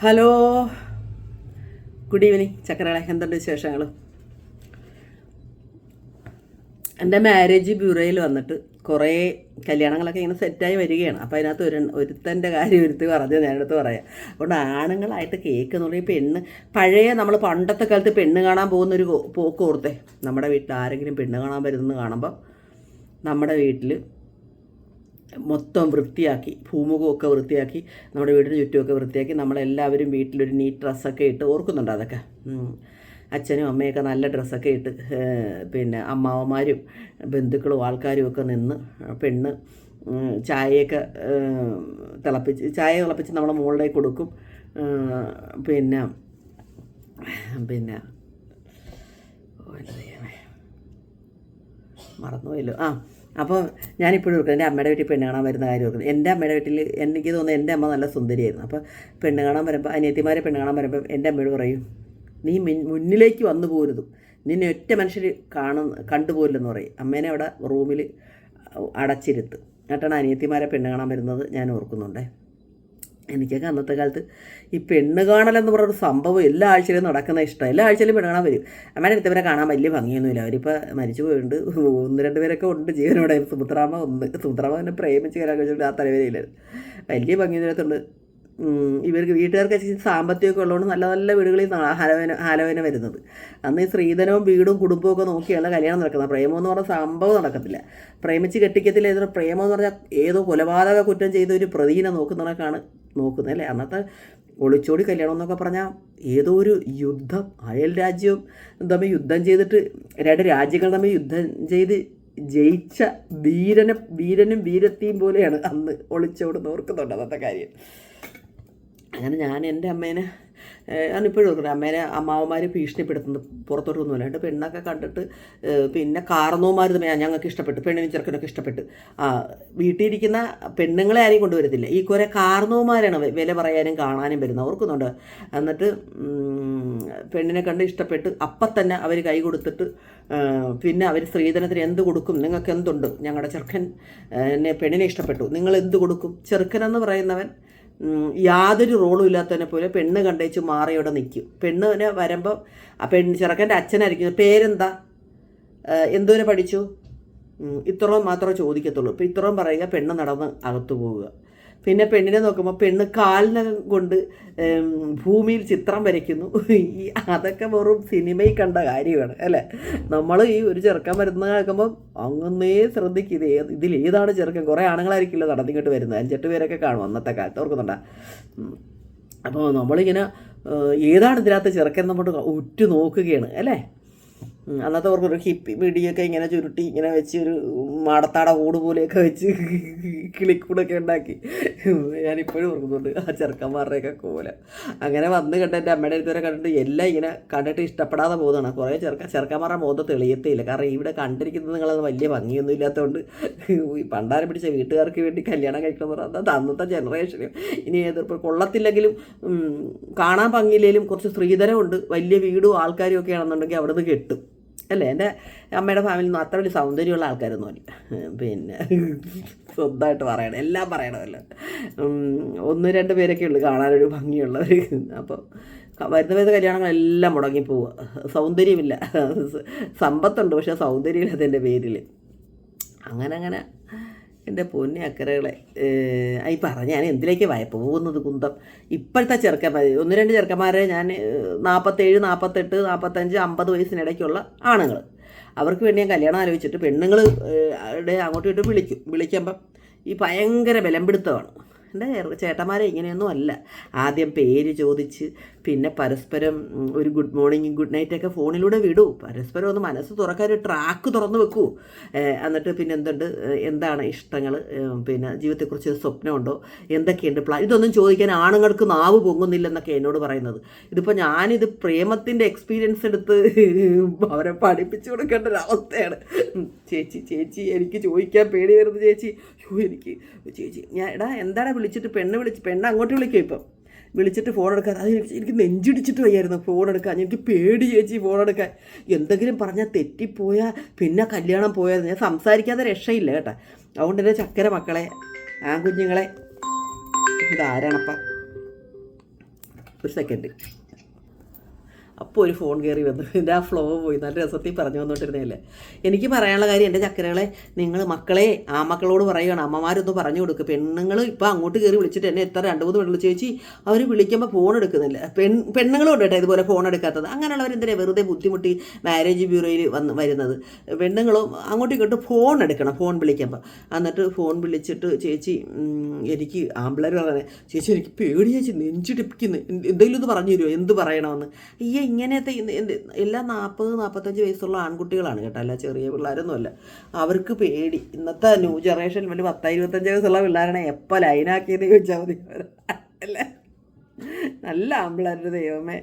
Hello. Good evening ചക്രകളെ എന്തുണ്ട് വിശേഷങ്ങൾ എന്റെ മാരേജ് ബ്യൂറോയിൽ വന്നിട്ട് കുറേ കല്യാണങ്ങളൊക്കെ ഇങ്ങനെ സെറ്റായി വരികയാണ്. അപ്പോൾ അതിനകത്ത് ഒരു ഒരുത്തന്റെ കാര്യം ഒരുത്തി പറഞ്ഞ് ഞാനടുത്ത് പറയാം. അതുകൊണ്ട് ആണുങ്ങളായിട്ട് കേക്ക് ഈ പെണ്ണ് പഴയ നമ്മൾ പണ്ടത്തെ കാലത്ത് പെണ്ണ് കാണാൻ പോകുന്നൊരു കോ- പോക്ക് ഓർത്തേ. നമ്മുടെ വീട്ടിൽ ആരെങ്കിലും പെണ്ണ് കാണാൻ വരുന്നെന്ന് കാണുമ്പോൾ നമ്മുടെ വീട്ടിൽ മൊത്തം വൃത്തിയാക്കി ഭൂമുഖമൊക്കെ വൃത്തിയാക്കി നമ്മുടെ വീടിന് ചുറ്റുമൊക്കെ വൃത്തിയാക്കി നമ്മളെല്ലാവരും വീട്ടിലൊരു നീറ്റ് ഡ്രസ്സൊക്കെ ഇട്ട് ഓർക്കുന്നുണ്ട് അതൊക്കെ. അച്ഛനും അമ്മയൊക്കെ നല്ല ഡ്രസ്സൊക്കെ ഇട്ട് പിന്നെ അമ്മാവന്മാരും ബന്ധുക്കളും ആൾക്കാരും ഒക്കെ നിന്ന് പെണ്ണ് ചായയൊക്കെ തിളപ്പിച്ച് ചായ തിളപ്പിച്ച് നമ്മളെ മുകളിലേക്ക് കൊടുക്കും. പിന്നെ പിന്നെ മറന്നുപോയല്ലോ. ആ. അപ്പോൾ ഞാനിപ്പോഴും ഓർക്കുന്നത് എന്റെ അമ്മയുടെ വീട്ടിൽ പെണ്ണ് കാണാൻ വരുന്ന കാര്യം ഓർക്കുന്നത് എന്റെ അമ്മയുടെ വീട്ടിൽ എനിക്ക് തോന്നുന്നു എന്റെ അമ്മ നല്ല സുന്ദരിയായിരുന്നു. അപ്പോൾ പെണ്ണ് കാണാൻ വരുമ്പോൾ അനിയത്തിമാരെ പെണ്ണ് കാണാൻ വരുമ്പോൾ എന്റെ അമ്മയോട് പറയും നീ മുന്നിലേക്ക് വന്നു പോരുത്. നിന്നെ ഒറ്റ മനുഷ്യർ കാണുന്ന കണ്ടുപോരില്ലെന്ന് പറയും. അമ്മേനെ അവിടെ റൂമിൽ അടച്ചിരുത്ത്. എന്നിട്ടാണ് അനിയത്തിമാരെ പെണ്ണ് കാണാൻ വരുന്നത് ഞാൻ ഓർക്കുന്നുണ്ടേ. എനിക്കൊക്കെ അന്നത്തെ കാലത്ത് ഈ പെണ്ണ് കാണലെന്ന് പറഞ്ഞൊരു സംഭവം എല്ലാ ആഴ്ചയിലും നടക്കുന്ന ഇഷ്ടം. എല്ലാ ആഴ്ചയിലും പെണ്ണ് കാണാൻ വരും. അമ്മേനെ അടുത്തവരെ കാണാൻ വലിയ ഭംഗിയൊന്നുമില്ല. അവരിപ്പോൾ മരിച്ചു പോയിട്ടുണ്ട്. ഒന്ന് രണ്ട് പേരൊക്കെ ഉണ്ട് ജീവനോടെ. സുഭദ്രാമ ഒന്ന്. സുഭദ്രാമ തന്നെ പ്രേമിച്ച് കയറാൻ കഴിച്ചിട്ട് ആ തലവേദനയില്ലായിരുന്നു വലിയ ഭംഗിയൊന്നുമില്ലാത്തതുകൊണ്ട് ഇവർക്ക് വീട്ടുകാർക്ക് സാമ്പത്തികമൊക്കെ ഉള്ളതുകൊണ്ട് നല്ല നല്ല വീടുകളിൽ ആലോചന ആലോചന വരുന്നത്. അന്ന് ഈ സ്ത്രീധനവും വീടും കുടുംബവും ഒക്കെ നോക്കിയാണ് കല്യാണം നടക്കുന്നത്. പ്രേമം എന്ന് പറഞ്ഞ സംഭവം നടക്കത്തില്ല. പ്രേമിച്ച് കെട്ടിക്കത്തില്ല ഏതൊരു പ്രേമം എന്ന് പറഞ്ഞാൽ ഏതോ കൊലപാതക കുറ്റം ചെയ്ത ഒരു പ്രതിനെ നോക്കുന്നതൊക്കെയാണ് നോക്കുന്നത് അല്ലേ? അന്നത്തെ ഒളിച്ചോടി കല്യാണം എന്നൊക്കെ പറഞ്ഞാൽ ഏതോ ഒരു യുദ്ധം അയൽ രാജ്യവും തമ്മിൽ യുദ്ധം ചെയ്തിട്ട് രണ്ട് രാജ്യങ്ങൾ തമ്മിൽ യുദ്ധം ചെയ്ത് ജയിച്ച വീരനെ വീരനും വീരത്തിയും പോലെയാണ് അന്ന് ഒളിച്ചോടുന്ന ഓർക്കുന്നുണ്ട് അന്നത്തെ കാര്യം. അങ്ങനെ ഞാൻ എന്റെ അമ്മേനെ ഞാനിപ്പോഴും ഓർക്കുന്നത് അമ്മേനെ അമ്മാവന്മാർ ഭീഷണിപ്പെടുത്തുന്നു പുറത്തോട്ടൊന്നുമില്ല. എന്റെ പെണ്ണൊക്കെ കണ്ടിട്ട് പിന്നെ കാർന്നോമാർ തമ്മിൽ ഞങ്ങൾക്ക് ഇഷ്ടപ്പെട്ടു. പെണ്ണിനും ചെറുക്കനൊക്കെ ഇഷ്ടപ്പെട്ടു. ആ വീട്ടിലിരിക്കുന്ന പെണ്ണുങ്ങളെ ആരെയും കൊണ്ടുവരത്തില്ല. ഈ കുറേ കാർന്നോമാരാണ് വില പറയാനും കാണാനും വരുന്നത്. ഓർക്കുന്നുണ്ട്? എന്നിട്ട് പെണ്ണിനെ കണ്ട് ഇഷ്ടപ്പെട്ട് അപ്പം തന്നെ അവർ കൈ കൊടുത്തിട്ട് പിന്നെ അവർ സ്ത്രീധനത്തിന് എന്ത് കൊടുക്കും? നിങ്ങൾക്ക് എന്തുണ്ട് ഞങ്ങളുടെ ചെറുക്കൻ എന്നെ പെണ്ണിനെ ഇഷ്ടപ്പെട്ടു. നിങ്ങൾ എന്ത് കൊടുക്കും? ചെറുക്കനെന്ന് പറയുന്നവൻ യാതൊരു റോളും ഇല്ലാത്തതിനെ പോലെ പെണ്ണ് കണ്ടേച്ച് മാറിയോടെ നിൽക്കും പെണ്ണിനെ വരുമ്പോൾ ആ പെണ്ണ് ചെറുക്കന്റെ അച്ഛനായിരിക്കും. പേരെന്താ? എന്തോനെ പഠിച്ചു? ഇത്രയും മാത്രമേ ചോദിക്കത്തുള്ളൂ. ഇപ്പം ഇത്രയും പറയുക പെണ്ണ് നടന്ന് അകത്തു പോവുക. പിന്നെ പെണ്ണിനെ നോക്കുമ്പോൾ പെണ്ണ് കാലിനകം കൊണ്ട് ഭൂമിയിൽ ചിത്രം വരയ്ക്കുന്നു. അതൊക്കെ വെറും സിനിമയിൽ കണ്ട കാര്യമാണ് അല്ലേ? നമ്മൾ ഈ ഒരു ചെറുക്കൻ വരുന്ന കേൾക്കുമ്പോൾ അങ്ങനേ ശ്രദ്ധിക്കും. ഇത് ഇതിൽ ഏതാണ് ചെറുക്കൻ? കുറേ ആണുങ്ങളായിരിക്കില്ല നടന്നിങ്ങോട്ട് വരുന്നത്? അഞ്ചെട്ട് പേരൊക്കെ കാണും അന്നത്തെ കാലത്ത് ഓർക്കുന്നുണ്ടാ? അപ്പോൾ നമ്മളിങ്ങനെ ഏതാണ് ഇതിനകത്ത് ചെറുക്കൻ നമ്മൾ ഉറ്റു നോക്കുകയാണ് അല്ലേ? ഉം, ഓർക്കും ഒരു ഹിപ്പി പിടിയൊക്കെ ഇങ്ങനെ ചുരുട്ടി ഇങ്ങനെ വെച്ച് ഒരു മാടത്താട കൂട് പോലെയൊക്കെ വെച്ച് കിളിക്കൂടൊക്കെ ഉണ്ടാക്കി. ഞാനിപ്പോഴും ഓർക്കുന്നുണ്ട് ആ ചെറുക്കന്മാരുടെയൊക്കെ കോല. അങ്ങനെ വന്ന് കണ്ട എന്റെ അമ്മയുടെ അടുത്തവരെ കണ്ടിട്ട് എല്ലാം ഇങ്ങനെ കണ്ടിട്ട് ഇഷ്ടപ്പെടാതെ പോകുന്നതാണ്. കുറേ ചെറുക്ക ചെറുക്കന്മാരുടെ മുഖത്ത് തെളിയത്തേയില്ല. കാരണം ഇവിടെ കണ്ടിരിക്കുന്നത് നിങ്ങളത് വലിയ ഭംഗിയൊന്നും ഇല്ലാത്തതുകൊണ്ട് പണ്ടാരം പിടിച്ച വീട്ടുകാർക്ക് വേണ്ടി കല്യാണം കഴിക്കണം എന്ന് പറഞ്ഞാൽ അന്നത്തെ ജനറേഷനും ഇനി ഏതൊരു കൊള്ളത്തില്ലെങ്കിലും കാണാൻ ഭംഗിയില്ലെങ്കിലും കുറച്ച് സ്ത്രീധനമുണ്ട്. വലിയ വീടും ആൾക്കാരും ഒക്കെ ആണെന്നുണ്ടെങ്കിൽ അവിടെ കെട്ടും. അല്ലേ എന്റെ അമ്മയുടെ ഫാമിലിയിൽ നിന്ന് അത്ര വലിയ സൗന്ദര്യമുള്ള ആൾക്കാരൊന്നും അല്ല പിന്നെ സ്വന്തമായിട്ട് പറയണം. എല്ലാം പറയണമല്ലോ. ഒന്ന് രണ്ട് പേരൊക്കെ ഉള്ളു. കാണാനൊരു ഭംഗിയുള്ളവർ അപ്പോൾ വരുന്ന വരുന്ന കല്യാണങ്ങളെല്ലാം മുടങ്ങിപ്പോവുക സൗന്ദര്യമില്ല. സമ്പത്തുണ്ട് പക്ഷേ സൗന്ദര്യമില്ല അതിന്റെ പേരിൽ അങ്ങനെ അങ്ങനെ എന്റെ പൊന്നെ അക്കരകളെ ഐ പറഞ്ഞ ഞാൻ എന്തിലേക്ക് വായ്പ പോകുന്നത് കുന്തം? ഇപ്പോഴത്തെ ചെറുക്കന്മാർ ഒന്ന് രണ്ട് ചെറുക്കന്മാരെ ഞാൻ നാൽപ്പത്തേഴ് നാൽപ്പത്തെട്ട് നാൽപ്പത്തഞ്ച് അമ്പത് വയസ്സിനിടയ്ക്കുള്ള ആണുങ്ങൾ അവർക്ക് വേണ്ടി ഞാൻ കല്യാണം ആലോചിച്ചിട്ട് പെണ്ണുങ്ങൾ അങ്ങോട്ടും ഇങ്ങോട്ടും വിളിക്കും. വിളിക്കുമ്പം ഈ ഭയങ്കര ബലംപിടുത്തമാണ് എന്റെ ചേട്ടന്മാരെ ഇങ്ങനെയൊന്നും അല്ല. ആദ്യം പേര് ചോദിച്ച് പിന്നെ പരസ്പരം ഒരു ഗുഡ് മോർണിംഗ് ഗുഡ് നൈറ്റ് ഒക്കെ ഫോണിലൂടെ വിടൂ. പരസ്പരം ഒന്ന് മനസ്സ് തുറക്കാൻ ഒരു ട്രാക്ക് തുറന്നു വെക്കൂ. എന്നിട്ട് പിന്നെ എന്തുണ്ട്? എന്താണ് ഇഷ്ടങ്ങൾ? പിന്നെ ജീവിതത്തെക്കുറിച്ച് ഒരു സ്വപ്നമുണ്ടോ? എന്തൊക്കെയുണ്ട് പ്ലാൻ ഇതൊന്നും ചോദിക്കാൻ ആണുങ്ങൾക്ക് നാവ് പൊങ്ങുന്നില്ലെന്നൊക്കെ എന്നോട് പറയുന്നത്. ഇതിപ്പോൾ ഞാനിത് പ്രേമത്തിന്റെ എക്സ്പീരിയൻസ് എടുത്ത് അവരെ പഠിപ്പിച്ചു കൊടുക്കേണ്ട ഒരു അവസ്ഥയാണ്. ചേച്ചി ചേച്ചി എനിക്ക് ചോദിക്കാൻ പേടി വരുന്നത് ചേച്ചി. എനിക്ക് ചേച്ചി ഞാൻ എടാ എന്താടാ വിളിച്ചിട്ട് പെണ്ണ് വിളിച്ച് പെണ്ണ് അങ്ങോട്ട് വിളിക്കും ഇപ്പം? വിളിച്ചിട്ട് ഫോൺ എടുക്കാൻ. അത് എനിക്ക് നെഞ്ചിടിച്ചിട്ട് വയ്യായിരുന്നു ഫോൺ എടുക്കാൻ. എനിക്ക് പേടി ചേച്ചി ഫോൺ എടുക്കാൻ. എന്തെങ്കിലും പറഞ്ഞാൽ തെറ്റിപ്പോയാൽ പിന്നെ കല്യാണം പോയാൽ ഞാൻ സംസാരിക്കാതെ രക്ഷയില്ല കേട്ടോ. അതുകൊണ്ട് എന്റെ ചക്കര മക്കളെ ആ കുഞ്ഞുങ്ങളെ ഇതാരാണപ്പ? ഒരു സെക്കൻഡ് അപ്പോൾ ഒരു ഫോൺ കയറി വന്നു. എന്റെ ആ ഫ്ലോ പോയി. നല്ല രസത്തിൽ പറഞ്ഞു വന്നോണ്ടിരുന്നതല്ലേ? എനിക്ക് പറയാനുള്ള കാര്യം എന്റെ ചക്കരകളെ നിങ്ങൾ മക്കളെ ആ മക്കളോട് പറയുകയാണ് അമ്മമാരൊന്ന് പറഞ്ഞു കൊടുക്കുക പെണ്ണുങ്ങൾ ഇപ്പോൾ അങ്ങോട്ട് കയറി വിളിച്ചിട്ട് എന്നെ എത്ര രണ്ട് മൂന്ന് പെണ്ണുകൾ ചേച്ചി അവർ വിളിക്കുമ്പോൾ ഫോൺ എടുക്കുന്നില്ല. പെൺ പെണ്ണുങ്ങളും കേട്ടോ ഇതുപോലെ ഫോൺ എടുക്കാത്തത്. അങ്ങനെയുള്ളവർ എന്തിനാ വെറുതെ ബുദ്ധിമുട്ടി മാരേജ് ബ്യൂറോയിൽ വന്ന് വരുന്നത്? പെണ്ണുങ്ങളും അങ്ങോട്ടും ഇങ്ങോട്ടും ഫോൺ എടുക്കണം ഫോൺ വിളിക്കുമ്പോൾ എന്നിട്ട് ഫോൺ വിളിച്ചിട്ട് ചേച്ചി എനിക്ക് ആമ്പിളർ പറഞ്ഞത് ചേച്ചി എനിക്ക് പേടിയാച്ചി നെഞ്ചിടിപ്പിക്കുന്നു. എന്തെങ്കിലും ഒന്ന് പറഞ്ഞു തരുമോ എന്ത് പറയണമെന്ന്? ഈ ഇങ്ങനത്തെ എല്ലാ നാൽപ്പത് നാൽപ്പത്തഞ്ച് വയസ്സുള്ള ആൺകുട്ടികളാണ് കേട്ടോ. അല്ല ചെറിയ പിള്ളേരൊന്നുമല്ല. അവർക്ക് പേടി. ഇന്നത്തെ ന്യൂ ജനറേഷൻ വലിയ പത്താ ഇരുപത്തഞ്ച് വയസ്സുള്ള പിള്ളേരാണ് എപ്പോൾ ലൈനാക്കിയത് ചോദിച്ചാൽ മതി. അല്ലേ? നല്ല ആമ്പിളാരുടെ ദൈവമേ.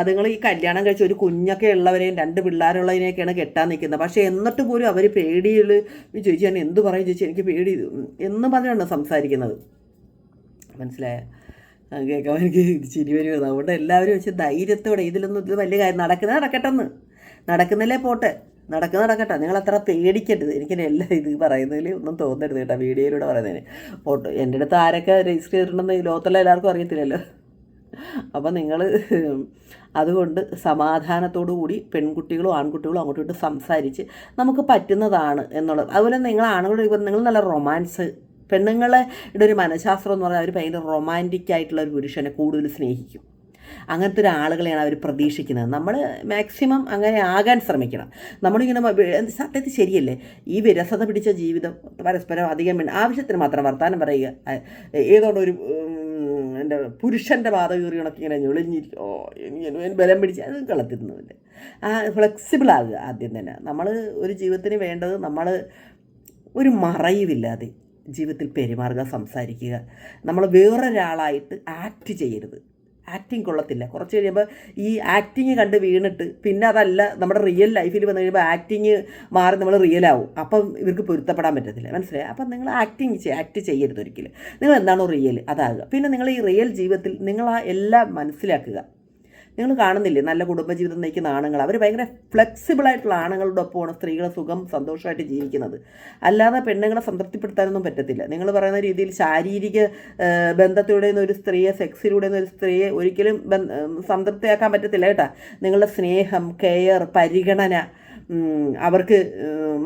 അതുങ്ങൾ ഈ കല്യാണം കഴിച്ച ഒരു കുഞ്ഞൊക്കെ ഉള്ളവരെയും രണ്ട് പിള്ളേരുള്ളതിനെയൊക്കെയാണ് കെട്ടാൻ നിൽക്കുന്നത്. പക്ഷേ എന്നിട്ട് പോലും അവർ പേടിയിൽ ചേച്ചി ഞാൻ എന്ത് പറയും? ചേച്ചി എനിക്ക് പേടി. എന്നും പറഞ്ഞാണ് സംസാരിക്കുന്നത്. മനസ്സിലായ? കേൾക്കാൻ എനിക്ക് ചിരി വരുന്നത് അതുകൊണ്ട് എല്ലാവരും വെച്ച് ധൈര്യത്തോടെ ഇതിലൊന്നും ഇത് വലിയ കാര്യം നടക്കുന്നത് നടക്കട്ടെന്ന്. നടക്കുന്നില്ലേ പോട്ടെ. നടക്കുന്നത് നടക്കട്ടെ. നിങ്ങൾ അത്ര പേടിക്കരുത്. എനിക്ക് എല്ലാ ഇത് പറയുന്നതിൽ ഒന്നും തോന്നരുത് കേട്ടോ. വീഡിയോയിലൂടെ പറയുന്നതിന്. ഫോട്ടോ എന്റെ അടുത്ത് ആരൊക്കെ രജിസ്റ്റർ ചെയ്തിട്ടുണ്ടെന്ന് ഈ ലോകത്തുള്ള എല്ലാവർക്കും അറിയത്തില്ലല്ലോ. അപ്പം നിങ്ങൾ അതുകൊണ്ട് സമാധാനത്തോടു കൂടി പെൺകുട്ടികളും ആൺകുട്ടികളും അങ്ങോട്ടും ഇങ്ങോട്ടും സംസാരിച്ച് നമുക്ക് പറ്റുന്നതാണ് എന്നുള്ളത്. അതുപോലെ നിങ്ങൾ ആണുങ്ങളോട് ഇപ്പം നിങ്ങൾ നല്ല റൊമാൻസ് പെണ്ണുങ്ങളെ ഒരു മനഃശാസ്ത്രം എന്ന് പറഞ്ഞാൽ അവർ ഭയങ്കര റൊമാന്റിക് ആയിട്ടുള്ള ഒരു പുരുഷനെ കൂടുതൽ സ്നേഹിക്കും. അങ്ങനത്തെ ഒരു ആളുകളെയാണ് അവർ പ്രതീക്ഷിക്കുന്നത്. നമ്മൾ മാക്സിമം അങ്ങനെ ആകാൻ ശ്രമിക്കണം. നമ്മളിങ്ങനെ സത്യത്തിൽ ശരിയല്ലേ? ഈ വിരസത പിടിച്ച ജീവിതം പരസ്പരം അധികം ആവശ്യത്തിന് മാത്രം വർത്താനം പറയുക. ഏതോടെ ഒരു എന്റെ പുരുഷന്റെ പാത കണക്ക് ഇങ്ങനെ ഞൊളിഞ്ഞിരിക്കും ഓ ബലം പിടിച്ച് അത് കളത്തിരുന്നില്ല ആ ഫ്ലെക്സിബിൾ ആകുക ആദ്യം തന്നെ. നമ്മൾ ഒരു ജീവിതത്തിന് വേണ്ടത് നമ്മൾ ഒരു മറയുമില്ലാതെ ജീവിതത്തിൽ പെരുമാറുക സംസാരിക്കുക. നമ്മൾ വേറൊരാളായിട്ട് ആക്ട് ചെയ്യരുത്. ആക്ടിങ് കൊള്ളത്തില്ല. കുറച്ച് കഴിയുമ്പോൾ ഈ ആക്ടിങ് കണ്ട് വീണിട്ട് പിന്നെ അതല്ല നമ്മുടെ റിയൽ ലൈഫിൽ വന്നു കഴിയുമ്പോൾ ആക്ടിങ് മാറി നമ്മൾ റിയൽ ആവും. അപ്പം ഇവർക്ക് പൊരുത്തപ്പെടാൻ പറ്റത്തില്ല. മനസ്സിലായി? അപ്പം നിങ്ങൾ ആക്ടിങ് ചെയ്യുക ആക്ട് ചെയ്യരുത് ഒരിക്കലും. നിങ്ങൾ എന്താണോ റിയൽ അതാകുക. പിന്നെ നിങ്ങൾ ഈ റിയൽ ജീവിതത്തിൽ നിങ്ങൾ ആ എല്ലാം മനസ്സിലാക്കുക. നിങ്ങൾ കാണുന്നില്ലേ? നല്ല കുടുംബജീവിതം നയിക്കുന്ന ആണുങ്ങൾ. അവർ ഭയങ്കര ഫ്ലെക്സിബിൾ ആയിട്ടുള്ള ആണുങ്ങളുടെ ഒപ്പമാണ് സ്ത്രീകൾ സുഖം സന്തോഷമായിട്ട് ജീവിക്കുന്നത്. അല്ലാതെ പെണ്ണുങ്ങളെ സംതൃപ്തിപ്പെടുത്താനൊന്നും പറ്റത്തില്ല. നിങ്ങൾ പറയുന്ന രീതിയിൽ ശാരീരിക ബന്ധത്തിലൂടെ ഒരു സ്ത്രീയെ സെക്സിലൂടെ ഒരു സ്ത്രീയെ ഒരിക്കലും സംതൃപ്തിയാക്കാൻ പറ്റത്തില്ല കേട്ടോ. നിങ്ങളുടെ സ്നേഹം കെയർ പരിഗണന അവർക്ക്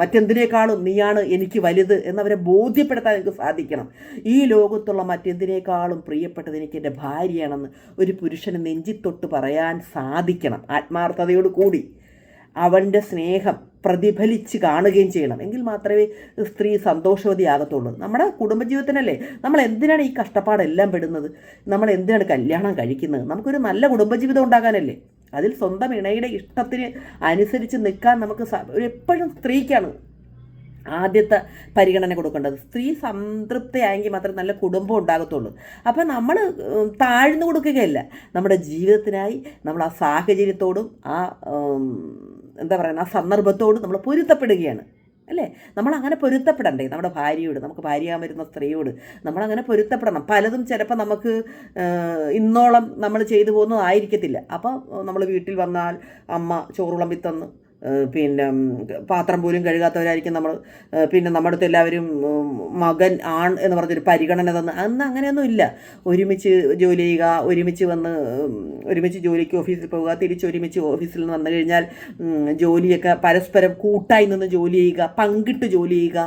മറ്റെന്തിനേക്കാളും നീയാണ് എനിക്ക് വലുത് എന്നവരെ ബോധ്യപ്പെടുത്താൻ എനിക്ക് സാധിക്കണം. ഈ ലോകത്തുള്ള മറ്റെന്തിനേക്കാളും പ്രിയപ്പെട്ടത് എനിക്ക് എന്റെ ഭാര്യയാണെന്ന് ഒരു പുരുഷന് നെഞ്ചിത്തൊട്ട് പറയാൻ സാധിക്കണം. ആത്മാർത്ഥതയോട് കൂടി അവന്റെ സ്നേഹം പ്രതിഫലിച്ച് കാണുകയും ചെയ്യണം. എങ്കിൽ മാത്രമേ സ്ത്രീ സന്തോഷവതിയാകത്തുള്ളൂ. നമ്മുടെ കുടുംബജീവിതത്തിനല്ലേ നമ്മൾ എന്തിനാണ് ഈ കഷ്ടപ്പാടെല്ലാം പെടുന്നത്? നമ്മൾ എന്തിനാണ് കല്യാണം കഴിക്കുന്നത്? നമുക്കൊരു നല്ല കുടുംബജീവിതം ഉണ്ടാകാനല്ലേ? അതിൽ സ്വന്തം ഇണയുടെ ഇഷ്ടത്തിന് അനുസരിച്ച് നിൽക്കാൻ നമുക്ക് എപ്പോഴും സ്ത്രീക്കാണ് ആദ്യത്തെ പരിഗണന കൊടുക്കേണ്ടത്. സ്ത്രീ സംതൃപ്തയായെങ്കിൽ മാത്രമേ നല്ല കുടുംബം ഉണ്ടാകത്തുള്ളൂ. അപ്പം നമ്മൾ താഴ്ന്നു കൊടുക്കുകയല്ല. നമ്മുടെ ജീവിതത്തിനായി നമ്മൾ ആ സാഹചര്യത്തോടും ആ എന്താ പറയുക ആ സന്ദർഭത്തോടും നമ്മൾ പൊരുത്തപ്പെടുകയാണ്. അല്ലേ? നമ്മൾ അങ്ങനെ പൊരുത്തപ്പെടണ്ടേ? നമ്മുടെ ഭാര്യയോട് നമുക്ക് ഭാര്യയാൻ വരുന്ന സ്ത്രീയോട് നമ്മളങ്ങനെ പൊരുത്തപ്പെടണം. പലതും ചിലപ്പോൾ നമുക്ക് ഇന്നോളം നമ്മൾ ചെയ്തു പോകുന്നതായിരിക്കത്തില്ല. അപ്പോൾ നമ്മൾ വീട്ടിൽ വന്നാൽ അമ്മ ചോറുളമ്പി തന്ന് ഏഹ്, പിന്നെ പാത്രം പോലും കഴുകാത്തവരായിരിക്കും നമ്മൾ പിന്നെ നമ്മുടെ അടുത്ത് എല്ലാവരും മകൻ ആൺ എന്ന് പറഞ്ഞൊരു പരിഗണന തന്ന്. അന്ന് അങ്ങനെയൊന്നും ഇല്ല. ഒരുമിച്ച് ജോലി ചെയ്യുക ഒരുമിച്ച് വന്ന് ഒരുമിച്ച് ജോലിക്ക് ഓഫീസിൽ പോവുക തിരിച്ച് ഒരുമിച്ച് ഓഫീസിൽ നിന്ന് വന്നു കഴിഞ്ഞാൽ ജോലിയൊക്കെ പരസ്പരം കൂട്ടായി നിന്ന് ജോലി ചെയ്യുക പങ്കിട്ട് ജോലി ചെയ്യുക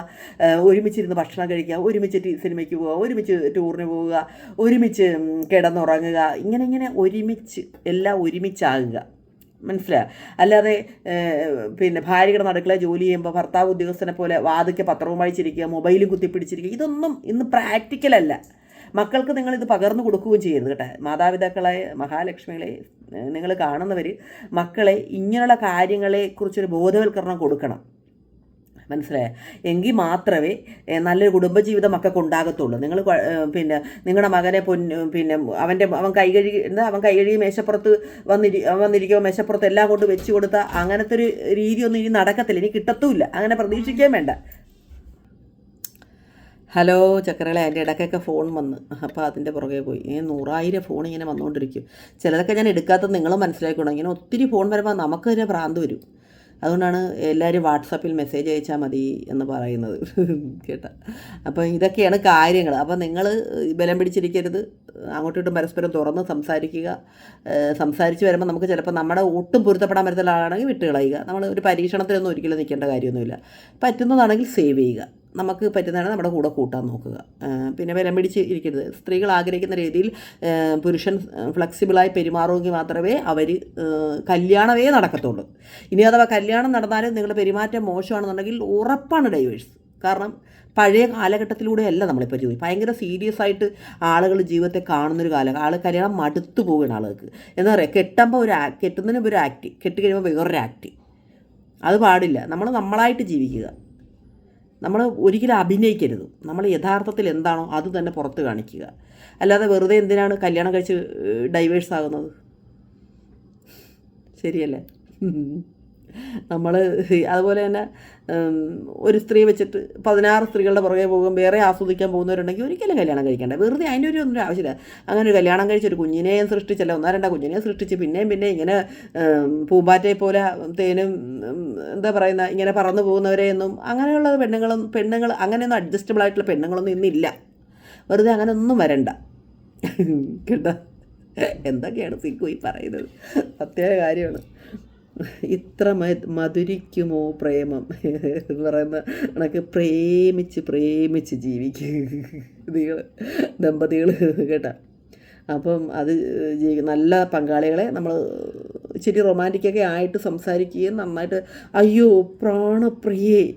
ഒരുമിച്ചിരുന്ന് ഭക്ഷണം കഴിക്കുക ഒരുമിച്ച് സിനിമയ്ക്ക് പോവുക ഒരുമിച്ച് ടൂറിന് പോവുക ഒരുമിച്ച് കിടന്നുറങ്ങുക ഇങ്ങനെ ഇങ്ങനെ ഒരുമിച്ച് എല്ലാം ഒരുമിച്ചാകുക. മനസ്സിലായോ അല്ലാതെ പിന്നെ ഭാര്യയുടെ നടുക്കളെ ജോലി ചെയ്യുമ്പോൾ ഭർത്താവ് ഉദ്യോഗസ്ഥനെ പോലെ വാതിക്ക പത്രവും വായിച്ചിരിക്കുക മൊബൈലും കുത്തിപ്പിടിച്ചിരിക്കുക ഇതൊന്നും ഇന്ന് പ്രാക്ടിക്കലല്ല മക്കൾക്ക് നിങ്ങളിത് പകർന്നു കൊടുക്കുകയും ചെയ്യരുത് കേട്ടോ. മാതാപിതാക്കളെ മഹാലക്ഷ്മികളെ നിങ്ങൾ കാണുന്നവർ മക്കളെ ഇങ്ങനെയുള്ള കാര്യങ്ങളെക്കുറിച്ചൊരു ബോധവൽക്കരണം കൊടുക്കണം. മനസ്സിലായോ? എങ്കിൽ മാത്രമേ ഏ, നല്ലൊരു കുടുംബജീവിതം മക്കൾക്ക് ഉണ്ടാകത്തുള്ളൂ. നിങ്ങൾ പിന്നെ നിങ്ങളുടെ മകനെ പൊന്ന് പിന്നെ അവന്റെ അവൻ കൈ അവൻ കൈ മേശപ്പുറത്ത് വന്നിരി വന്നിരിക്കുമ്പോൾ മേശപ്പുറത്ത് എല്ലാം കൊണ്ട് വെച്ച് കൊടുത്താൽ അങ്ങനത്തെ ഒരു രീതിയൊന്നും ഇനി നടക്കത്തില്ല. ഇനി കിട്ടത്തുമില്ല. അങ്ങനെ പ്രതീക്ഷിക്കുകയും വേണ്ട. ഹലോ ചക്കരകളെ എന്റെ ഇടയ്ക്കൊക്കെ ഫോൺ വന്ന്. അപ്പോൾ അതിന്റെ പുറകെ പോയി. ഇങ്ങനെ നൂറായിരം ഫോൺ ഇങ്ങനെ വന്നുകൊണ്ടിരിക്കും. ചിലതൊക്കെ ഞാൻ എടുക്കാത്തത് നിങ്ങൾ മനസ്സിലാക്കണം ഇങ്ങനെ ഒത്തിരി ഫോൺ വരുമ്പോൾ നമുക്ക് തന്നെ ഭ്രാന്ത് വരും. അതുകൊണ്ടാണ് എല്ലാവരും വാട്സാപ്പിൽ മെസ്സേജ് അയച്ചാൽ മതി എന്ന് പറയുന്നത് കേട്ടോ. അപ്പോൾ ഇതൊക്കെയാണ് കാര്യങ്ങൾ. അപ്പോൾ നിങ്ങൾ ബലം പിടിച്ചിരിക്കരുത്. അങ്ങോട്ടും പരസ്പരം തുറന്ന് സംസാരിക്കുക. സംസാരിച്ച് വരുമ്പോൾ നമുക്ക് ചിലപ്പോൾ നമ്മുടെ ഒട്ടും പൊരുത്തപ്പെടാൻ പറ്റുന്ന ആളാണെങ്കിൽ വിട്ടുകളയുക നമ്മൾ ഒരു പരീക്ഷണത്തിലൊന്നും ഒരിക്കലും നിൽക്കേണ്ട കാര്യമൊന്നുമില്ല. പറ്റുന്നതാണെങ്കിൽ സേവ് ചെയ്യുക. നമുക്ക് പറ്റുന്നതാണ് നമ്മുടെ കൂടെ കൂട്ടാൻ നോക്കുക. പിന്നെ വിലം പിടിച്ച് ഇരിക്കരുത്. സ്ത്രീകൾ ആഗ്രഹിക്കുന്ന രീതിയിൽ പുരുഷൻ ഫ്ലെക്സിബിളായി പെരുമാറുമെങ്കിൽ മാത്രമേ അവർ കല്യാണമേ നടക്കത്തുള്ളൂ. ഇനി അഥവാ കല്യാണം നടന്നാലും നിങ്ങളുടെ പെരുമാറ്റം മോശമാണെന്നുണ്ടെങ്കിൽ ഉറപ്പാണ് ഡൈവേഴ്സ് കാരണം പഴയ കാലഘട്ടത്തിലൂടെയല്ല നമ്മളിപ്പോൾ ജീവിക്കും ഭയങ്കര സീരിയസ് ആയിട്ട് ആളുകൾ ജീവിതത്തെ കാണുന്നൊരു കാലം ആൾ കല്യാണം മടുത്തു പോവുകയാണ് ആളുകൾക്ക്. എന്താ പറയുക കെട്ടുമ്പോൾ ഒരു കെട്ടുന്നതിന് ഒരു ആക്ട് കെട്ടി കഴിയുമ്പോൾ വേറൊരു ആക്ട് അത് പാടില്ല. നമ്മൾ നമ്മളായിട്ട് ജീവിക്കുക. നമ്മൾ ഒരിക്കലും അഭിനയിക്കരുത്. നമ്മൾ യഥാർത്ഥത്തിൽ എന്താണോ അത് തന്നെ പുറത്ത് കാണിക്കുക. അല്ലാതെ വെറുതെ എന്തിനാണ് കല്യാണം കഴിച്ച് ഡൈവേഴ്സ് ആകുന്നത്? ശരിയല്ലേ? നമ്മൾ അതുപോലെ തന്നെ ഒരു സ്ത്രീ വെച്ചിട്ട് പതിനാറ് സ്ത്രീകളുടെ പുറകെ പോകും വേറെ ആസ്വദിക്കാൻ പോകുന്നവരുണ്ടെങ്കിൽ ഒരിക്കലും കല്യാണം കഴിക്കേണ്ട. വെറുതെ അതിന്റെ ഒരു ഒന്നും ആവശ്യമില്ല. അങ്ങനെ ഒരു കല്യാണം കഴിച്ചൊരു കുഞ്ഞിനെയും സൃഷ്ടിച്ചല്ല ഒന്നാ രണ്ടാ കുഞ്ഞിനെയും സൃഷ്ടിച്ച് പിന്നെയും പിന്നെ ഇങ്ങനെ പൂമ്പാറ്റയെ പോലെ തേനും എന്താ പറയുന്ന ഇങ്ങനെ പറന്നു പോകുന്നവരെയൊന്നും അങ്ങനെയുള്ള പെണ്ണുങ്ങളും പെണ്ണുങ്ങൾ അങ്ങനെയൊന്നും അഡ്ജസ്റ്റബിൾ ആയിട്ടുള്ള പെണ്ണുങ്ങളൊന്നും ഇന്നില്ല. വെറുതെ അങ്ങനെ ഒന്നും വരണ്ട. കേട്ടോ? എന്തൊക്കെയാണ് സിക്കു ഈ പറയുന്നത്? സത്യായ കാര്യമാണ്. ഇത്ര മധുരിക്കുമോ പ്രേമം? എന്ന് പറയുന്ന കണക്ക് പ്രേമിച്ച് പ്രേമിച്ച് ജീവിക്കുക നിങ്ങൾ ദമ്പതികൾ കേട്ടാ. അപ്പം അത് നല്ല പങ്കാളികളെ നമ്മൾ ഇച്ചിരി റൊമാന്റിക്കൊക്കെ ആയിട്ട് സംസാരിക്കുകയും നന്നായിട്ട് അയ്യോ പ്രാണപ്രിയേ.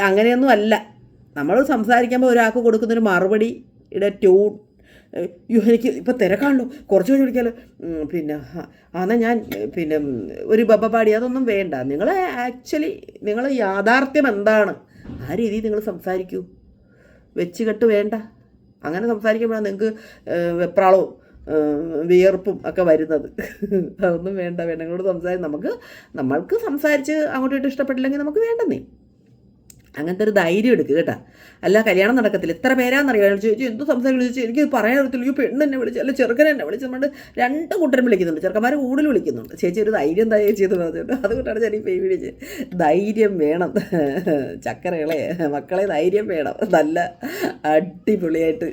അങ്ങനെയൊന്നും അല്ല. നമ്മൾ സംസാരിക്കുമ്പോൾ ഒരാൾക്ക് കൊടുക്കുന്നൊരു മറുപടിയുടെ ട്യൂൺ അയ്യോ എനിക്ക് ഇപ്പോൾ തിരക്കാണല്ലോ. കുറച്ച് കഴിഞ്ഞ് വിളിക്കാമല്ലോ പിന്നെ എന്നാൽ ഞാൻ പിന്നെ ഒരു ബബ പാടി അതൊന്നും വേണ്ട. നിങ്ങൾ ആക്ച്വലി നിങ്ങൾ യാഥാർത്ഥ്യം എന്താണ്? ആ രീതിയിൽ നിങ്ങൾ സംസാരിക്കൂ. വെച്ച് കെട്ട് വേണ്ട. അങ്ങനെ സംസാരിക്കുമ്പോഴാണ് നിങ്ങൾക്ക് വെപ്രാളവും വിയർപ്പും ഒക്കെ വരുന്നത്. അതൊന്നും വേണ്ട. വേണ്ട നിങ്ങളോട് സംസാരിച്ച് നമുക്ക് നമ്മൾക്ക് സംസാരിച്ച് അങ്ങോട്ടും ഇങ്ങോട്ടും ഇഷ്ടപ്പെട്ടില്ലെങ്കിൽ നമുക്ക് വേണ്ടെന്നേ. അങ്ങനത്തെ ഒരു ധൈര്യം എടുക്കുക കേട്ടോ. അല്ല കല്യാണം നടക്കത്തില്ല. ഇത്ര പേരാണെന്നറിയാം ചോദിച്ചു എന്ത് സംസാരം ചോദിച്ചു എനിക്ക് പറയാൻ അറിയത്തില്ല. ഈ പെണ്ണ് എന്നെ വിളിച്ചു അല്ല ചെറുക്കൻ എന്നെ വിളിച്ചു നമ്മുടെ രണ്ട് കൂട്ടരും വിളിക്കുന്നുണ്ട്. ചെറുക്കന്മാർ കൂടുതൽ വിളിക്കുന്നുണ്ട്. ചേച്ചി ഒരു ധൈര്യം എന്താ ചേച്ചി എന്ന് പറഞ്ഞിട്ട് അതുകൊണ്ടാണ് ഞാൻ ഈ പേര് വിളിച്ചത് ധൈര്യം വേണം. ചക്കരകളെ മക്കളെ ധൈര്യം വേണം. നല്ല അടിപൊളിയായിട്ട്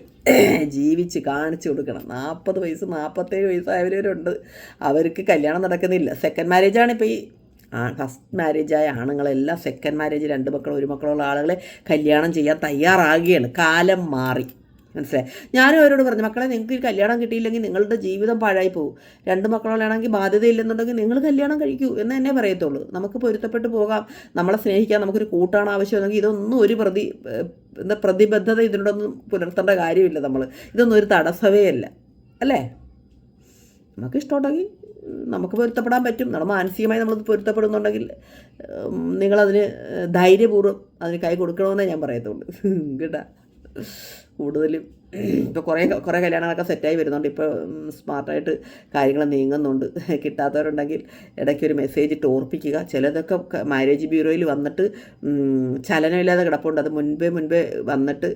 ജീവിച്ച് കാണിച്ചു കൊടുക്കണം. നാൽപ്പത് വയസ്സ് നാൽപ്പത്തേഴ് വയസ്സായവരുണ്ട് അവർക്ക് കല്യാണം നടക്കുന്നില്ല. സെക്കൻഡ് മാരേജാണ് ഇപ്പോൾ ഈ ഫസ്റ്റ് മാരേജായ ആണുങ്ങളെല്ലാം സെക്കൻഡ് മാരേജ് രണ്ട് മക്കളും ഒരു മക്കളുള്ള ആളുകളെ കല്യാണം ചെയ്യാൻ തയ്യാറാകുകയാണ്. കാലം മാറി. മനസ്സിലായി? ഞാനും അവരോട് പറഞ്ഞു മക്കളെ നിങ്ങൾക്ക് ഈ കല്യാണം കിട്ടിയില്ലെങ്കിൽ നിങ്ങളുടെ ജീവിതം പാഴായി പോകും രണ്ട് മക്കളുള്ളതാണെങ്കിൽ ബാധ്യതയില്ലെന്നുണ്ടെങ്കിൽ നിങ്ങൾ കല്യാണം കഴിക്കൂ എന്ന് തന്നെ പറയത്തുള്ളൂ. നമുക്ക് പൊരുത്തപ്പെട്ട് പോകാം. നമ്മളെ സ്നേഹിക്കാൻ നമുക്കൊരു കൂട്ടാണ് ആവശ്യമെങ്കിൽ ഇതൊന്നും ഒരു പ്രതി എന്താ പ്രതിബദ്ധത ഇതിനോടൊന്നും പുലർത്തേണ്ട കാര്യമില്ല നമ്മൾ ഇതൊന്നും ഒരു തടസ്സമേ അല്ല. അല്ലേ? നമുക്ക് ഇഷ്ടമുണ്ടെങ്കിൽ നമുക്ക് പൊരുത്തപ്പെടാൻ പറ്റും. നമ്മുടെ മാനസികമായി നമ്മൾ പൊരുത്തപ്പെടുന്നുണ്ടെങ്കിൽ നിങ്ങളതിന് ധൈര്യപൂർവം അതിന് കൈ കൊടുക്കണമെന്നേ ഞാൻ പറയത്തുള്ളൂ. കേട്ടാ? കൂടുതലും ഇപ്പോൾ കുറേ കുറേ കല്യാണങ്ങളൊക്കെ സെറ്റായി വരുന്നുണ്ട്. ഇപ്പോൾ സ്മാർട്ടായിട്ട് കാര്യങ്ങൾ നീങ്ങുന്നുണ്ട്. കിട്ടാത്തവരുണ്ടെങ്കിൽ ഇടയ്ക്ക് ഒരു മെസ്സേജ് ഇട്ട് ഓർപ്പിക്കുക. ചിലതൊക്കെ മാരേജ് ബ്യൂറോയിൽ വന്നിട്ട് ചലനമില്ലാതെ കിടപ്പുണ്ട്. അത് മുൻപേ മുൻപേ വന്നിട്ട്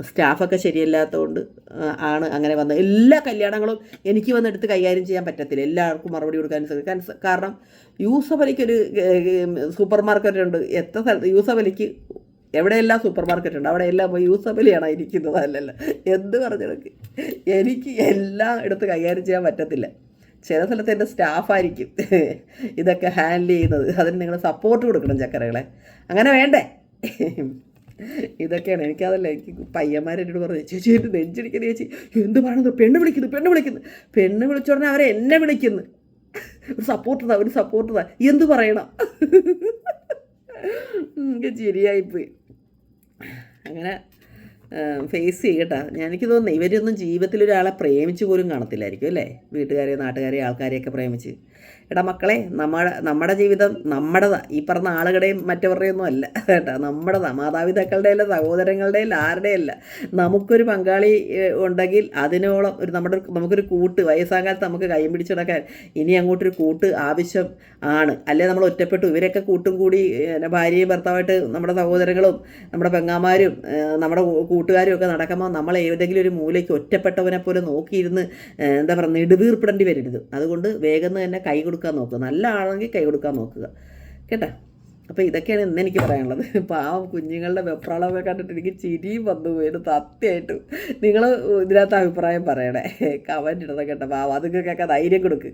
സ്റ്റാഫൊക്കെ ശരിയല്ലാത്തതുകൊണ്ട് ആണ് അങ്ങനെ വന്നത് എല്ലാ കല്യാണങ്ങളും എനിക്ക് വന്നെടുത്ത് കൈകാര്യം ചെയ്യാൻ പറ്റത്തില്ല. എല്ലാവർക്കും മറുപടി കൊടുക്കാൻ കാരണം യൂസഫലിക്കൊരു സൂപ്പർ മാർക്കറ്റുണ്ട് എത്ര സ്ഥലത്ത് യൂസഫ് അലിക്ക് എവിടെയെല്ലാം സൂപ്പർ മാർക്കറ്റ് ഉണ്ട്? അവിടെയെല്ലാം പോയി യൂസഫ് അലിയാണ് ഇരിക്കുന്നത് അല്ലല്ല എന്ത് പറഞ്ഞെടുക്ക് എനിക്ക് എല്ലാം എടുത്ത് കൈകാര്യം ചെയ്യാൻ പറ്റത്തില്ല. ചില സ്ഥലത്ത് എന്റെ സ്റ്റാഫായിരിക്കും ഇതൊക്കെ ഹാൻഡിൽ ചെയ്യുന്നത്. അതിന് നിങ്ങൾ സപ്പോർട്ട് കൊടുക്കണം ചക്കരകളെ. അങ്ങനെ വേണ്ടേ? ഇതൊക്കെയാണ്. എനിക്കതല്ല എനിക്ക് പയ്യന്മാരെന്നോട് പറഞ്ഞു ചേച്ചി എന്റെ നെഞ്ചിടിക്കുന്ന ചേച്ചി. എന്ത് പറയുന്നത്? പെണ്ണ് വിളിക്കുന്നു പെണ്ണ് വിളിക്കുന്നു. പെണ്ണ് വിളിച്ച ഉടനെ അവരെ എന്നെ വിളിക്കുന്നു. ഒരു സപ്പോർട്ട് ഒരു സപ്പോർട്ട് താ. എന്ത് പറയണം? എനിക്ക് ചിരിയായിപ്പോയി അങ്ങനെ ഫേസ് ചെയ്യട്ടാ എനിക്ക് തോന്നുന്നു ഇവരൊന്നും ജീവിതത്തിൽ ഒരാളെ പ്രേമിച്ച് പോലും കാണത്തില്ലായിരിക്കും അല്ലേ? വീട്ടുകാരെ നാട്ടുകാരെ ആൾക്കാരെയൊക്കെ പ്രേമിച്ച്. എടാ മക്കളെ നമ്മുടെ നമ്മുടെ ജീവിതം നമ്മുടേതാണ് ഈ പറഞ്ഞ ആളുകളുടെയും മറ്റവരുടെയും ഒന്നും അല്ല കേട്ടോ. നമ്മുടേതാ മാതാപിതാക്കളുടെ അല്ല സഹോദരങ്ങളുടെ അല്ല ആരുടെ അല്ല നമുക്കൊരു പങ്കാളി ഉണ്ടെങ്കിൽ അതിനോളം ഒരു നമ്മുടെ നമുക്കൊരു കൂട്ട് വയസ്സാകാലത്ത് നമുക്ക് കൈ പിടിച്ചെടുക്കാൻ ഇനി അങ്ങോട്ടൊരു കൂട്ട് ആവശ്യം ആണ്. അല്ലെ നമ്മൾ ഒറ്റപ്പെട്ടു ഇവരൊക്കെ കൂട്ടും കൂടി ഭാര്യയും ഭർത്താവായിട്ട് നമ്മുടെ സഹോദരങ്ങളും നമ്മുടെ പെങ്ങാമാരും നമ്മുടെ കൂട്ടുകാരും ഒക്കെ നടക്കുമ്പോൾ നമ്മൾ ഏതെങ്കിലും ഒരു മൂലയ്ക്ക് ഒറ്റപ്പെട്ടവനെ പോലെ നോക്കിയിരുന്ന് എന്താ പറയുക നെടുവീർപ്പിടേണ്ടി വരരുത്. അതുകൊണ്ട് വേഗം തന്നെ കൈ കൊടുക്കുക കൊടുക്കാൻ നോക്കുക. നല്ല ആളെങ്കിൽ കൈ കൊടുക്കാൻ നോക്കുക. കേട്ടോ? അപ്പോൾ ഇതൊക്കെയാണ് ഇന്ന് എനിക്ക് പറയാനുള്ളത്. പാവം കുഞ്ഞുങ്ങളുടെ വെപ്രാളമൊക്കെ കണ്ടിട്ട് എനിക്ക് ചിരിയും വന്നു പോയിരുന്നു സത്യമായിട്ട്. നിങ്ങൾ ഇതിനകത്ത് അഭിപ്രായം പറയണേ. കമന്റ് ഇടണം കേട്ടോ പാവം. അതുങ്ങൾക്കൊക്കെ ധൈര്യം കൊടുക്ക്.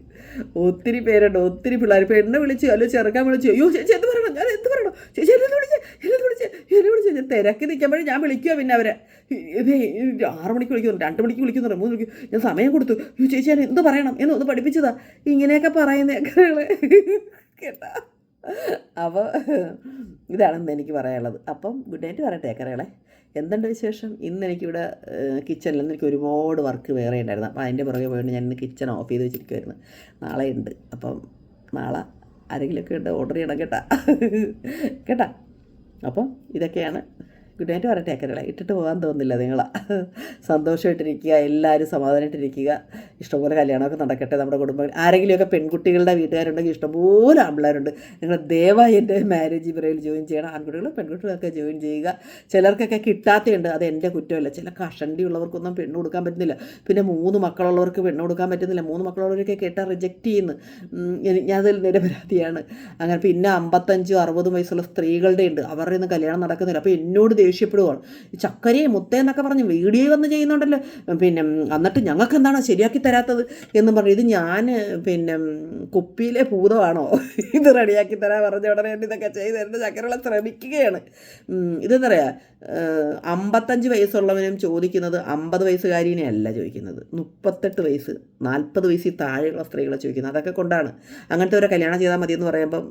ഒത്തിരി പേരുണ്ട്. ഒത്തിരി പിള്ളേർ ഇപ്പോൾ എന്നെ വിളിച്ച് അല്ലോ ചെറുക്കാൻ വിളിച്ചു അയ്യോ ചേച്ചി എന്ത് പറയണം? ഞാൻ എന്ത് പറയണം? ചേച്ചി എന്നെ വിളിച്ച് എന്നെ വിളിച്ച് എന്നെ വിളിച്ച് ഞാൻ തിരക്കി നിൽക്കുമ്പോഴും ഞാൻ വിളിക്കുക പിന്നെ അവരെ. ആറ് മണിക്ക് വിളിക്കുന്നു രണ്ട് മണിക്ക് വിളിക്കുന്നുണ്ട് മൂന്ന് മണിക്ക് ഞാൻ സമയം കൊടുത്തു. ചേച്ചി ഞാൻ എന്ത് പറയണം? എന്ന് ഒന്ന് പഠിപ്പിച്ചതാ. ഇങ്ങനെയൊക്കെ പറയുന്നേക്കൾ കേട്ടാ. അപ്പോൾ ഇതാണെന്ന് എനിക്ക് പറയാനുള്ളത്. അപ്പം ഗുഡ് നൈറ്റ് പറയട്ടെ ഏക്കറകളെ. എന്തുണ്ട് വിശേഷം? ഇന്ന് എനിക്കിവിടെ കിച്ചണിൽ നിന്ന് എനിക്ക് ഒരുപാട് വർക്ക് വേറെ ഉണ്ടായിരുന്നു. അപ്പോൾ അതിന്റെ പുറകെ പോയിട്ട് ഞാൻ ഇന്ന് കിച്ചൺ ഓഫ് ചെയ്ത് വെച്ചിരിക്കുമായിരുന്നു നാളെ ഉണ്ട്. അപ്പം നാളെ ആരെങ്കിലുമൊക്കെ ഉണ്ട് ഓർഡർ ചെയ്യണം കേട്ടാ. കേട്ടാ? അപ്പം ഇതൊക്കെയാണ് ഗുഡ് നൈറ്റ് പറയട്ടെ അക്കരളെ ഇട്ടിട്ട് പോകാൻ തോന്നുന്നില്ല നിങ്ങളെ. സന്തോഷമായിട്ടിരിക്കുക എല്ലാവരും സമാധാനമായിട്ടിരിക്കുക. ഇഷ്ടംപോലെ കല്യാണമൊക്കെ നടക്കട്ടെ നമ്മുടെ കുടുംബം. ആരെങ്കിലുമൊക്കെ പെൺകുട്ടികളുടെ വീട്ടുകാരുണ്ടെങ്കിൽ ഇഷ്ടംപോലെ ആമ്പിള്ളേരുണ്ട് നിങ്ങൾ ദയവായി എന്റെ മാരേജ് ഇവരയിൽ ജോയിൻ ചെയ്യണം. ആൺകുട്ടികളും പെൺകുട്ടികളൊക്കെ ജോയിൻ ചെയ്യുക. ചിലർക്കൊക്കെ കിട്ടാത്തതുണ്ട്. അത് എന്റെ കുറ്റമല്ല. ചില കഷണ്ടി ഉള്ളവർക്കൊന്നും പെണ്ണ് കൊടുക്കാൻ പറ്റുന്നില്ല. പിന്നെ മൂന്ന് മക്കളുള്ളവർക്ക് പെണ്ണ് കൊടുക്കാൻ പറ്റുന്നില്ല. മൂന്ന് മക്കളുള്ളവരൊക്കെ കേട്ടാൽ റിജക്റ്റ് ചെയ്യുന്നു. ഞാൻ അതിൽ നിരപരാധിയാണ്. അങ്ങനെ പിന്നെ അമ്പത്തഞ്ചും അറുപതും വയസ്സുള്ള സ്ത്രീകളുടെ ഉണ്ട് അവരുടെ ഒന്നും കല്യാണം നടക്കുന്നില്ല. അപ്പോൾ എന്നോട് ദേഷ്യപ്പെടുവാണ്. ഈ ചക്കരയെ മുത്തേന്നൊക്കെ പറഞ്ഞ് വീഡിയോ വന്ന് ചെയ്യുന്നുണ്ടല്ലോ. പിന്നെ എന്നിട്ട് ഞങ്ങൾക്ക് എന്താണ് ശരിയാക്കി തരാത്തത് എന്ന് പറഞ്ഞു ഇത് ഞാൻ പിന്നെ കുപ്പിയിലെ ഭൂതമാണോ? ഇത് റെഡിയാക്കി തരാൻ പറഞ്ഞ ഉടനെ തന്നെ ഇതൊക്കെ ചെയ്ത് എന്റെ ചക്കരകളെ ശ്രമിക്കുകയാണ്. ഇതെന്താ പറയുക അമ്പത്തഞ്ച് വയസ്സുള്ളവനും ചോദിക്കുന്നത് അമ്പത് വയസ്സുകാരിനെ അല്ല ചോദിക്കുന്നത്. മുപ്പത്തെട്ട് വയസ്സ് നാൽപ്പത് വയസ്സിൽ താഴെയുള്ള സ്ത്രീകളെ ചോദിക്കുന്നത്. അതൊക്കെ കൊണ്ടാണ്. അങ്ങനത്തെ ഒരു കല്യാണം ചെയ്താൽ മതി എന്ന് പറയുമ്പം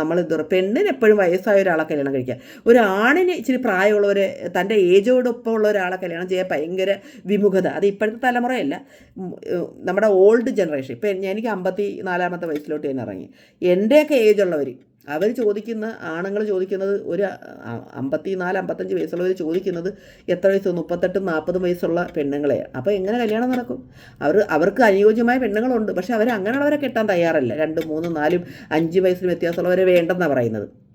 നമ്മൾ ഇത് പെണ്ണിന് എപ്പോഴും വയസ്സായ ഒരാളെ കല്യാണം കഴിക്കുക. ഒരു ആണിന് ഇച്ചിരി പ്രായമുള്ളവരെ തന്റെ ഏജോടൊപ്പം ഉള്ള ഒരാളെ കല്യാണം ചെയ്യാൻ ഭയങ്കര വിമുഖത. അത് ഇപ്പോഴത്തെ തലമുറയല്ല. നമ്മുടെ ഓൾഡ് ജനറേഷൻ. ഇപ്പം എനിക്ക് അമ്പത്തി നാലാമത്തെ വയസ്സിലോട്ട് ഞാൻ ഇറങ്ങി. എന്റെയൊക്കെ ഏജുള്ളവർ അവർ ചോദിക്കുന്ന ആണുങ്ങൾ ചോദിക്കുന്നത് ഒരു അമ്പത്തി നാല് അമ്പത്തഞ്ച് വയസ്സുള്ളവർ ചോദിക്കുന്നത് എത്ര വയസ്സ്? മുപ്പത്തെട്ടും നാൽപ്പതും വയസ്സുള്ള പെണ്ണുങ്ങളെ. അപ്പോൾ എങ്ങനെ കല്യാണം നടക്കും? അവർ അവർക്ക് അനുയോജ്യമായ പെണ്ണുങ്ങളുണ്ട്. പക്ഷേ അവർ അങ്ങനെയുള്ളവരെ കെട്ടാൻ തയ്യാറല്ല. രണ്ടും മൂന്നും നാലും അഞ്ച് വയസ്സിന് വ്യത്യാസമുള്ളവരെ വേണ്ടെന്നാണ് പറയുന്നത്.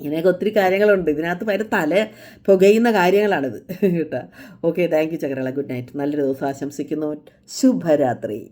ഇങ്ങനെയൊക്കെ ഒത്തിരി കാര്യങ്ങളുണ്ട്. ഇതിനകത്ത് വരെ തല പുകയുന്ന കാര്യങ്ങളാണിത്. കേട്ടോ. ഓക്കെ താങ്ക് യു ചക്രള ഗുഡ് നൈറ്റ് നല്ലൊരു ദിവസം ആശംസിക്കുന്നു. ശുഭരാത്രി.